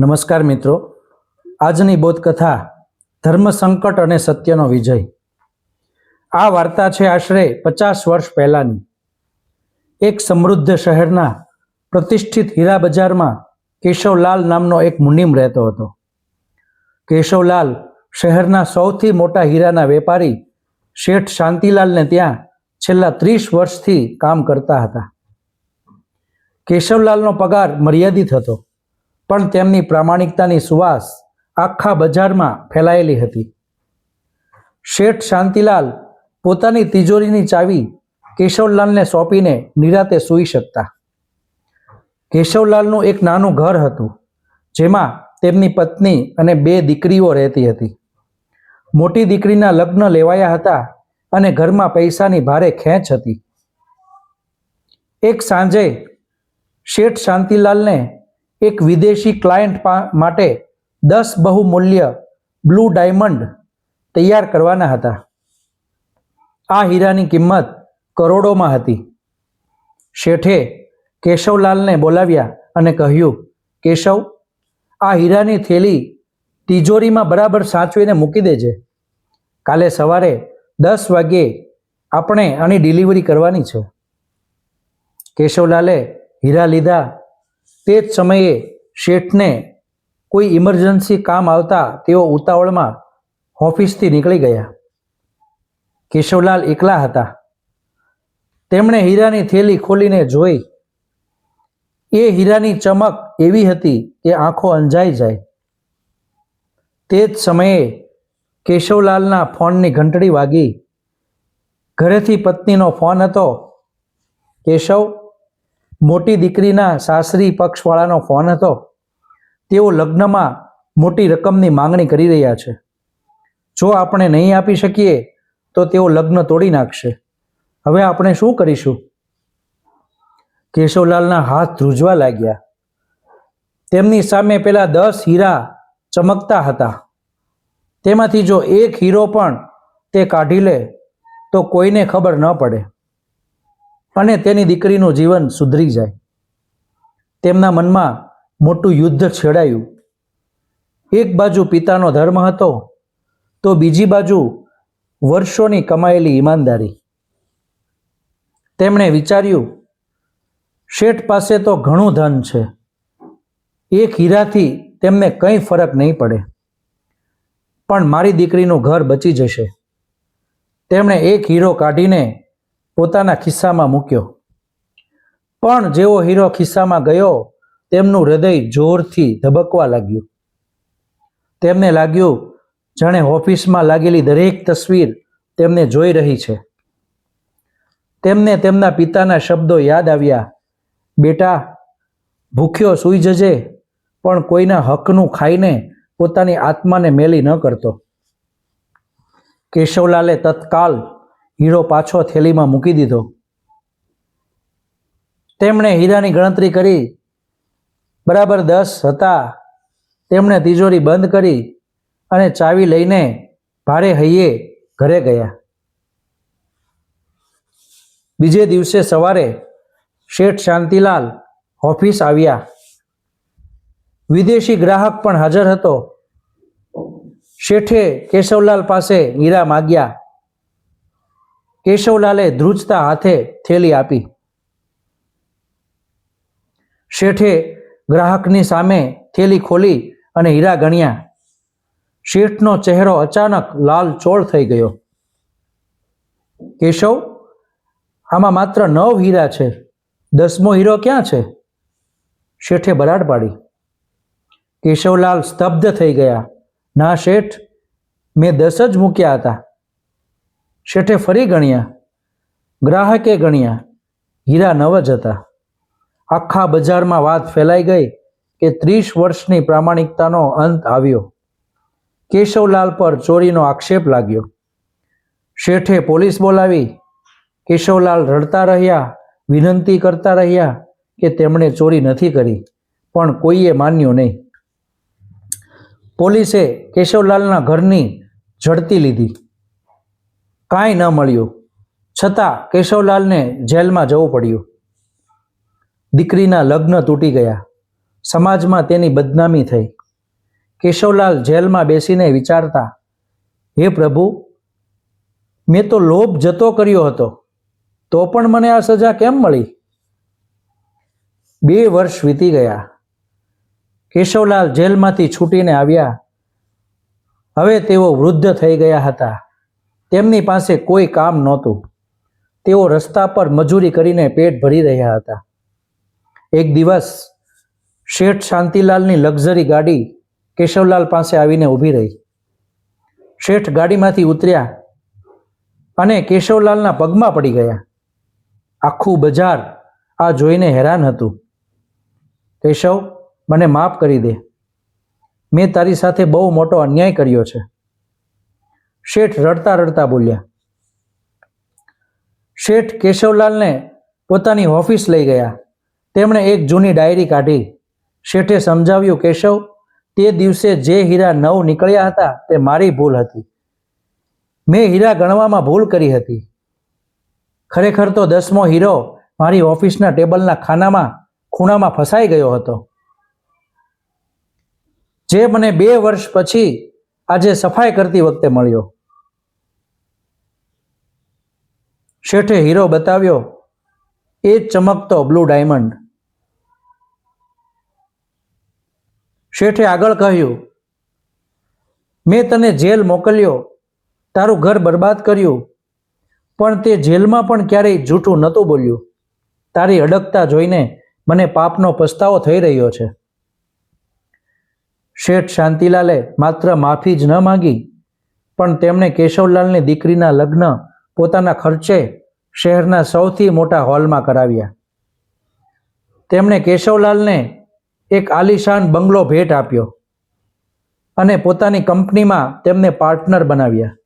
નમસ્કાર મિત્રો. આજની બોધકથા ધર્મ સંકટ અને સત્યનો વિજય. આ વાર્તા છે આશરે પચાસ વર્ષ પહેલાંની. એક સમૃદ્ધ શહેરના પ્રતિષ્ઠિત હીરા બજારમાં કેશવલાલ નામનો એક મુનિમ રહેતો હતો. કેશવલાલ શહેરના સૌથી મોટા હીરાના વેપારી શેઠ શાંતિલાલને ત્યાં છેલ્લા ત્રીસ વર્ષથી કામ કરતા હતા. કેશવલાલનો પગાર મર્યાદિત હતો. પણ તેમની પ્રામાણિકતાની સુવાસ આખા બજારમાં ફેલાયેલી હતી. શેઠ શાંતિલાલ પોતાની તિજોરીની ચાવી કેશવલાલને સોંપીને નિરાતે સૂઈ શકતા. કેશવલાલનું એક નાનું ઘર હતું, જેમાં તેમની પત્ની અને બે દીકરીઓ રહેતી હતી. મોટી દીકરીના લગ્ન લેવાયા હતા અને ઘરમાં પૈસાની ભારે ખેંચ હતી. એક સાંજે શેઠ શાંતિલાલને એક વિદેશી ક્લાયન્ટ માટે દસ બહુમૂલ્ય બ્લુ ડાયમંડ તૈયાર કરવાના હતા. આ હીરાની કિંમત કરોડોમાં હતી. શેઠે કેશવલાલને બોલાવ્યા અને કહ્યું, કેશવ, આ હીરાની થેલી તિજોરીમાં બરાબર સાચવીને મૂકી દેજે. કાલે સવારે દસ વાગ્યે આપણે આની ડિલિવરી કરવાની છે. કેશવલાલે હીરા લીધા તે જ સમયે શેઠને કોઈ ઇમરજન્સી કામ આવતા તેઓ ઉતાવળમાં ઓફિસથી નીકળી ગયા. કેશવલાલ એકલા હતા. તેમણે હીરાની થેલી ખોલીને જોઈ. એ હીરાની ચમક એવી હતી કે આંખો અંજાઈ જાય. તે જ સમયે કેશવલાલના ફોનની ઘંટડી વાગી. ઘરેથી પત્નીનો ફોન હતો, કેશવ મોટી દીકરીના સાસરી પક્ષવાળાનો ફોન હતો. તેઓ લગ્નમાં મોટી રકમની માંગણી કરી રહ્યા છે. જો આપણે નહીં આપી શકીએ, તો તેઓ લગ્ન તોડી નાખશે. હવે આપણે શું કરીશું? કેશવલાલના હાથ ધ્રુજવા લાગ્યા. તેમની સામે પેલા દસ હીરા ચમકતા હતા. તેમાંથી જો એક હીરો પણ તે કાઢી લે, તો કોઈને ખબર ન પડે. અને તેની દીકરીનું જીવન સુધરી જાય. તેમના મનમાં મોટું યુદ્ધ છેડાયું. એક બાજુ પિતાનો ધર્મ હતો, તો બીજી બાજુ વર્ષોની કમાયેલી ઈમાનદારી. તેમણે વિચાર્યું, શેઠ પાસે તો ઘણું ધન છે. એક હીરાથી તેમને કંઈ ફરક નહીં પડે. પણ મારી દીકરીનું ઘર બચી જશે. તેમણે એક હીરો કાઢીને પોતાના ખિસ્સામાં મૂક્યો. પણ જેવો હીરો ખિસ્સામાં ગયો, તેમનું હૃદય જોરથી ધબકવા લાગ્યું. તેમને લાગ્યું, જાણે ઓફિસમાં લાગેલી દરેક તસવીર તેમને જોઈ રહી છે. તેમને તેમના પિતાના શબ્દો યાદ આવ્યા. બેટા, ભૂખ્યો સૂઈ જજે, પણ કોઈના હકનું ખાઈને પોતાની આત્માને મેલી ન કરતો. કેશવલાલે તત્કાલ હીરો પાછો થેલીમાં મૂકી દીધો. તેમણે હીરાની ગણતરી કરી. બરાબર દસ હતા. તેમણે તિજોરી બંધ કરી અને ચાવી લઈને ભારે હૈયે ઘરે ગયા. બીજે દિવસે સવારે શેઠ શાંતિલાલ ઓફિસ આવ્યા. વિદેશી ગ્રાહક પણ હાજર હતો. શેઠે કેશવલાલ પાસે હીરા માગ્યા. કેશવલાલે ધ્રુજતા હાથે થેલી આપી. શેઠે ગ્રાહકની સામે થેલી ખોલી અને હીરા ગણ્યા. શેઠનો ચહેરો અચાનક લાલ ચોળ થઈ ગયો. કેશવ, આમાં માત્ર નવ હીરા છે. દસમો હીરો ક્યાં છે? શેઠે બરાડ પાડી. કેશવલાલ સ્તબ્ધ થઈ ગયા. ના શેઠ, મેં દસ જ મૂક્યા હતા. શેઠે ફરી ગણ્યા. ગ્રાહકે ગણ્યા. હીરા નવ જ હતા. આખા બજારમાં વાત ફેલાઈ ગઈ કે ત્રીસ વર્ષની પ્રામાણિકતાનો અંત આવ્યો. કેશવલાલ પર ચોરીનો આક્ષેપ લાગ્યો. શેઠે પોલીસ બોલાવી. કેશવલાલ રડતા રહ્યા, વિનંતી કરતા રહ્યા કે તેમણે ચોરી નથી કરી, પણ કોઈએ માન્યું નહીં. પોલીસે કેશવલાલના ઘરની ઝડતી લીધી. કાંઈ ન મળ્યું. છતાં કેશવલાલને જેલમાં જવું પડ્યું. દીકરીના લગ્ન તૂટી ગયા. સમાજમાં તેની બદનામી થઈ. કેશવલાલ જેલમાં બેસીને વિચારતા, હે પ્રભુ, મેં તો લોભ જતો કર્યો હતો. તો પણ મને આ સજા કેમ મળી? બે વર્ષ વીતી ગયા. કેશવલાલ જેલમાંથી છૂટીને આવ્યા. હવે તેઓ વૃદ્ધ થઈ ગયા હતા. તેમની પાસે કોઈ કામ નહોતું. તેઓ રસ્તા પર મજૂરી કરીને પેટ ભરી રહ્યા હતા. એક દિવસ શેઠ શાંતિલાલની લક્ઝરી ગાડી કેશવલાલ પાસે આવીને ઊભી રહી. શેઠ ગાડીમાંથી ઉતર્યા અને કેશવલાલના પગમાં પડી ગયા. આખું બજાર આ જોઈને હેરાન હતું. કેશવ, મને માફ કરી દે. મેં તારી સાથે બહુ મોટો અન્યાય કર્યો છે. શેઠ રડતા રડતા બોલ્યા, શેઠ કેશવલાલને પોતાની ઓફિસ લઈ ગયા. તેમણે એક જૂની ડાયરી કાઢી. શેઠે સમજાવ્યું, કેશવ, તે દિવસે જે હીરા નવ નીકળ્યા હતા તે મારી ભૂલ હતી. મેં હીરા ગણવામાં ભૂલ કરી હતી. ખરેખર તો દસમો હીરો મારી ઓફિસના ટેબલના ખાનામાં, ખૂણામાં ફસાઈ ગયો હતો. જે મને બે વર્ષ પછી આજે સફાઈ કરતી વખતે મળ્યો. શેઠે હીરો બતાવ્યો, એ ચમકતો બ્લુ ડાયમંડ. શેઠે આગળ કહ્યું, મેં તને જેલ મોકલ્યો, તારું ઘર બરબાદ કર્યું, પણ તે જેલમાં પણ ક્યારેય જૂઠું નહોતું બોલ્યું. તારી અડગતા જોઈને મને પાપનો પસ્તાવો થઈ રહ્યો છે. શેઠ શાંતિલાલે માત્ર માફી જ ન માંગી, પણ તેમણે કેશવલાલની દીકરીના લગ્ન પોતાના ખર્ચે શહેરના સૌથી મોટા હોલમાં કરાવ્યા. તેમણે કેશવલાલને એક આલિશાન બંગલો ભેટ આપ્યો અને પોતાની કંપનીમાં તેમને પાર્ટનર બનાવ્યા.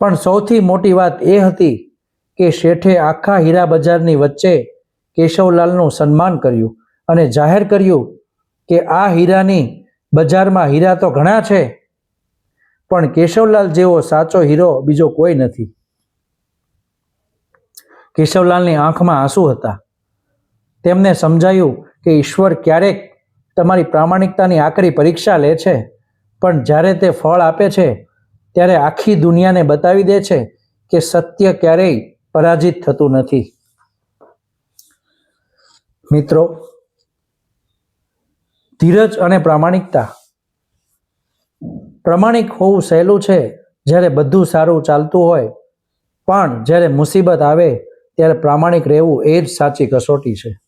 પણ સૌથી મોટી વાત એ હતી કે શેઠે આખા હીરા બજારની વચ્ચે કેશવલાલનું સન્માન કર્યું અને જાહેર કર્યું કે આ હીરાની બજારમાં હીરા તો ઘણા છે પણ કેશવલાલ જેવો સાચો હીરો બીજો કોઈ નથી. કેશવલાલની આંખમાં આંસુ હતા. તેમને સમજાયું કે ઈશ્વર ક્યારેક તમારી પ્રામાણિકતાની આકરી પરીક્ષા લે છે, પણ જ્યારે તે ફળ આપે છે, ત્યારે આખી દુનિયાને બતાવી દે છે કે સત્ય ક્યારેય પરાજિત થતું નથી. મિત્રો, ધીરજ અને પ્રામાણિકતા પ્રમાણિક હોવું સહેલું છે જ્યારે બધું સારું ચાલતું હોય. પણ જ્યારે મુસીબત આવે ત્યારે પ્રામાણિક રહેવું એ જ સાચી કસોટી છે.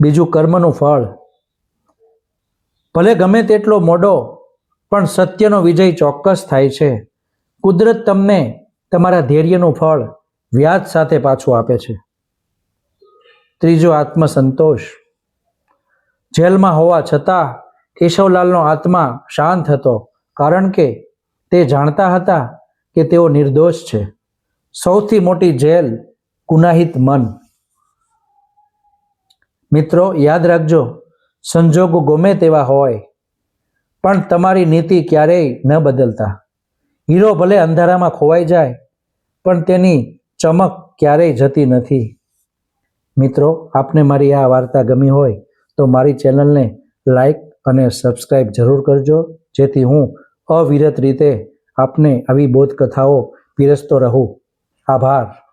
બીજું કર્મનું ફળ. ભલે ગમે તેટલો મોડો, પણ સત્યનો વિજય ચોક્કસ થાય છે. કુદરત તમને તમારા ધૈર્યનું ફળ વ્યાજ સાથે પાછું આપે છે. ત્રીજો આત્મસંતોષ. જેલમાં હોવા છતાં કેશવલાલનો આત્મા શાંત હતો, કારણ કે તે જાણતા હતા કે તેઓ નિર્દોષ છે. સૌથી મોટી જેલ ગુનાહિત મન. મિત્રો, યાદ રાખજો, સંજોગો ગમે તેવા હોય, પણ તમારી નીતિ ક્યારેય ન બદલતા. હીરો ભલે અંધારામાં ખોવાઈ જાય, પણ તેની ચમક ક્યારેય જતી નથી. મિત્રો, આપને મારી આ વાર્તા ગમી હોય, તો મારી ચેનલને લાઈક અને સબસ્ક્રાઈબ જરૂર કરજો જેથી હું અવિરત રીતે આપને આવી બોધકથાઓ પીરસતો રહું. આભાર.